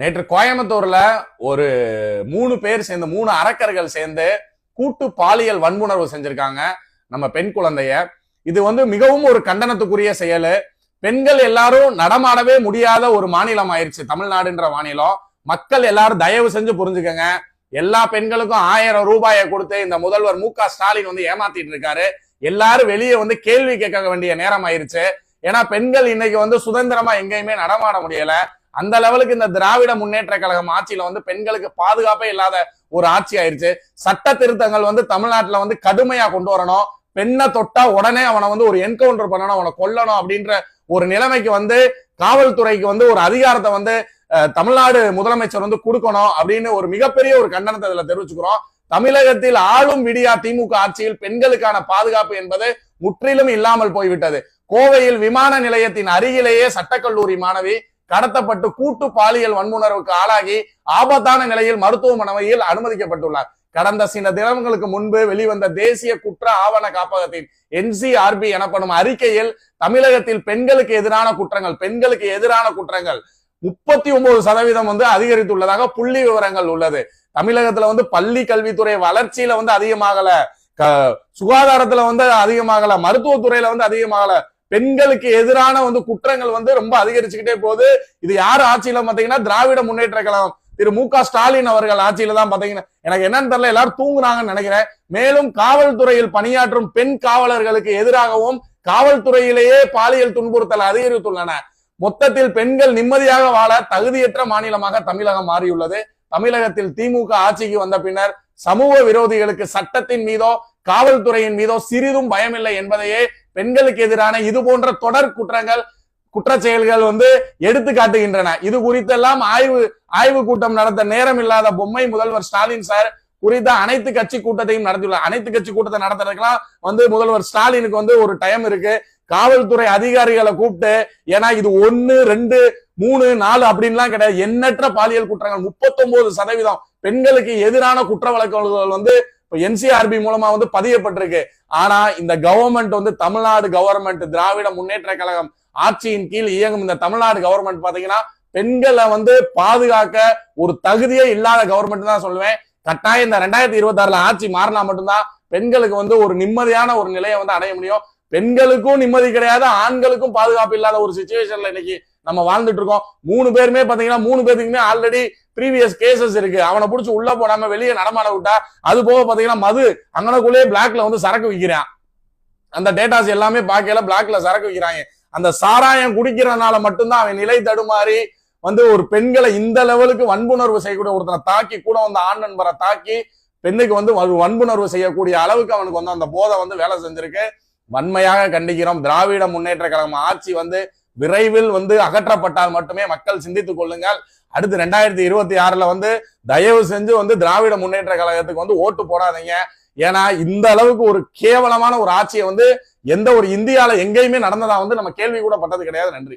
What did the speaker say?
நேற்று கோயம்புத்தூர்ல ஒரு மூணு பேர் சேர்ந்து மூணு அரக்கர்கள் சேர்ந்து கூட்டு பாலியல் வன்புணர்வு செஞ்சிருக்காங்க நம்ம பெண் குழந்தைய. இது வந்து மிகவும் ஒரு கண்டனத்துக்குரிய செயல். பெண்கள் எல்லாரும் நடமாடவே முடியாத ஒரு மாநிலம் ஆயிருச்சு தமிழ்நாடுன்ற மாநிலம். மக்கள் எல்லாரும் தயவு செஞ்சு புரிஞ்சுக்கங்க. எல்லா பெண்களுக்கும் ஆயிரம் ரூபாயை கொடுத்து இந்த முதல்வர் மு க ஸ்டாலின் வந்து ஏமாத்திட்டு இருக்காரு. எல்லாரும் வெளியே வந்து கேள்வி கேட்க வேண்டிய நேரம் ஆயிருச்சு. ஏன்னா பெண்கள் இன்னைக்கு வந்து சுதந்திரமா எங்கேயுமே நடமாட முடியல. அந்த லெவலுக்கு இந்த திராவிட முன்னேற்ற கழகம் ஆட்சியில வந்து பெண்களுக்கு பாதுகாப்பே இல்லாத ஒரு ஆட்சி ஆயிருச்சு. சட்ட திருத்தங்கள் வந்து தமிழ்நாட்டுல வந்து கடுமையா கொண்டு வரணும். பெண்ணை தொட்டா உடனே அவனை வந்து ஒரு என்கவுண்டர் பண்ணணும் அவனை கொல்லணும் அப்படின்ற ஒரு நிலைமைக்கு வந்து காவல்துறைக்கு வந்து ஒரு அதிகாரத்தை வந்து தமிழ்நாடு முதலமைச்சர் வந்து கொடுக்கணும் அப்படின்னு ஒரு மிகப்பெரிய ஒரு கண்டனத்தை இதுல தெரிவிச்சுக்கிறோம். தமிழகத்தில் ஆளும் விடியா திமுக ஆட்சியில் பெண்களுக்கான பாதுகாப்பு என்பது முற்றிலும் இல்லாமல் போய்விட்டது. கோவையில் விமான நிலையத்தின் அருகிலேயே சட்டக்கல்லூரி மாணவி கடத்தப்பட்டு கூட்டு பாலியல் வன்முணர்வுக்கு ஆளாகி ஆபத்தான நிலையில் மருத்துவமனையில் அனுமதிக்கப்பட்டுள்ளார். கடந்த சில தினங்களுக்கு முன்பு வெளிவந்த தேசிய குற்ற ஆவண காப்பகத்தின் என்சிஆர்பி எனப்படும் அறிக்கையில் தமிழகத்தில் பெண்களுக்கு எதிரான குற்றங்கள் பெண்களுக்கு எதிரான குற்றங்கள் முப்பத்தி ஒன்பது சதவீதம் வந்து அதிகரித்துள்ளதாக புள்ளி விவரங்கள் உள்ளது. தமிழகத்துல வந்து பள்ளி கல்வித்துறை வளர்ச்சியில வந்து அதிகமாகல. க- சுகாதாரத்துல வந்து அதிகமாகல. மருத்துவத்துறையில வந்து அதிகமாகல. பெண்களுக்கு எதிரான வந்து குற்றங்கள் வந்து ரொம்ப அதிகரிச்சுக்கிட்டே போகுது. இது யார் ஆட்சியில பாத்தீங்கன்னா திராவிட முன்னேற்ற கழகம். திரு மு க ஸ்டாலின் அவர்கள் ஆட்சியில தான் பாத்தீங்கன்னா எனக்கு என்னன்னு தெரியல எல்லாரும் தூங்குறாங்கன்னு நினைக்கிறேன். மேலும் காவல்துறையில் பணியாற்றும் பெண் காவலர்களுக்கு எதிராகவும் காவல்துறையிலேயே பாலியல் துன்புறுத்தல் அதிகரித்துள்ளன. மொத்தத்தில் பெண்கள் நிம்மதியாக வாழ தகுதியற்ற மாநிலமாக தமிழகம் மாறியுள்ளது. தமிழகத்தில் திமுக ஆட்சிக்கு வந்த பின்னர் சமூக விரோதிகளுக்கு சட்டத்தின் மீதோ காவல்துறையின் மீதோ சிறிதும் பயமில்லை என்பதையே பெண்களுக்கு எதிரான இது போன்ற தொடர் குற்றங்கள் குற்ற செயல்கள் வந்து எடுத்து காட்டுகின்றன. இது குறித்தெல்லாம் ஆய்வு ஆய்வு கூட்டம் நடத்த நேரம் இல்லாத பொம்மை முதல்வர் ஸ்டாலின் சார் குறித்த அனைத்து கட்சி கூட்டத்தையும் நடத்தியுள்ளார். அனைத்து கட்சி கூட்டத்தை நடத்துறதுக்கெல்லாம் வந்து முதல்வர் ஸ்டாலினுக்கு வந்து ஒரு டைம் இருக்கு. காவல்துறை அதிகாரிகளை கூப்பிட்டு ஏன்னா இது ஒன்னு ரெண்டு மூணு நாலு அப்படின்லாம் கிடையாது. எண்ணற்ற பாலியல் குற்றங்கள் முப்பத்தொன்பது சதவீதம் பெண்களுக்கு எதிரான குற்ற வழக்குகள் வந்து இப்போ என்சிஆர்பி மூலமா வந்து பதியப்பட்டிருக்கு. ஆனா இந்த கவர்மெண்ட் வந்து தமிழ்நாடு கவர்மெண்ட் திராவிட முன்னேற்ற கழகம் ஆட்சியின் கீழ் இயங்கும் இந்த தமிழ்நாடு கவர்மெண்ட் பாத்தீங்கன்னா பெண்களை வந்து பாதுகாக்க ஒரு தகுதியே இல்லாத கவர்மெண்ட் தான் சொல்லுவேன். கட்டாயம் இந்த ரெண்டாயிரத்தி இருபத்தி ஆறுல ஆட்சி மாறினா மட்டும்தான் பெண்களுக்கு வந்து ஒரு நிம்மதியான ஒரு நிலையை வந்து அடைய முடியும். பெண்களுக்கும் நிம்மதி கிடையாது ஆண்களுக்கும் பாதுகாப்பு இல்லாத ஒரு சுச்சுவேஷன்ல இன்னைக்கு நம்ம வாழ்ந்துட்டு இருக்கோம். மூணு பேருமே பாத்தீங்கன்னா மூணு பேருக்குமே ஆல்ரெடி ப்ரீவியஸ் கேசஸ் இருக்கு. அவனை பிடிச்சி உள்ள போடாம வெளியே நடமாட விட்டா அது போக பாத்தீங்கன்னா மது அங்கனக்குள்ளேயே பிளாக்ல வந்து சரக்கு விற்கிறான் அந்த டேட்டாஸ் எல்லாமே பார்க்கல பிளாக்ல சரக்கு விற்கிறாங்க அந்த சாராயம் குடிக்கிறதுனால மட்டும்தான் அவன் நிலை தடுமாறி வந்து ஒரு பெண்களை இந்த லெவலுக்கு வன்புணர்வு செய்யக்கூடிய ஒருத்தனை தாக்கி கூட வந்த ஆண் நண்பரை தாக்கி பெண்ணுக்கு வந்து வன்புணர்வு செய்யக்கூடிய அளவுக்கு அவனுக்கு வந்து அந்த போதை வந்து வேலை செஞ்சிருக்கு. வன்மையாக கண்டிக்கிறோம். திராவிட முன்னேற்ற கழகம் ஆட்சி வந்து விரைவில் வந்து அகற்றப்பட்டால் மட்டுமே மக்கள் சிந்தித்துக் கொள்ளுங்கள். அடுத்து ரெண்டாயிரத்தி இருபத்தி ஆறுல வந்து தயவு செஞ்சு வந்து திராவிட முன்னேற்ற கழகத்துக்கு வந்து ஓட்டு போடாதீங்க. ஏன்னா இந்த அளவுக்கு ஒரு கேவலமான ஒரு ஆட்சியை வந்து எந்த ஒரு இந்தியால எங்கேயுமே நடந்ததா வந்து நம்ம கேள்வி கூட பட்டது கிடையாது. நன்றி.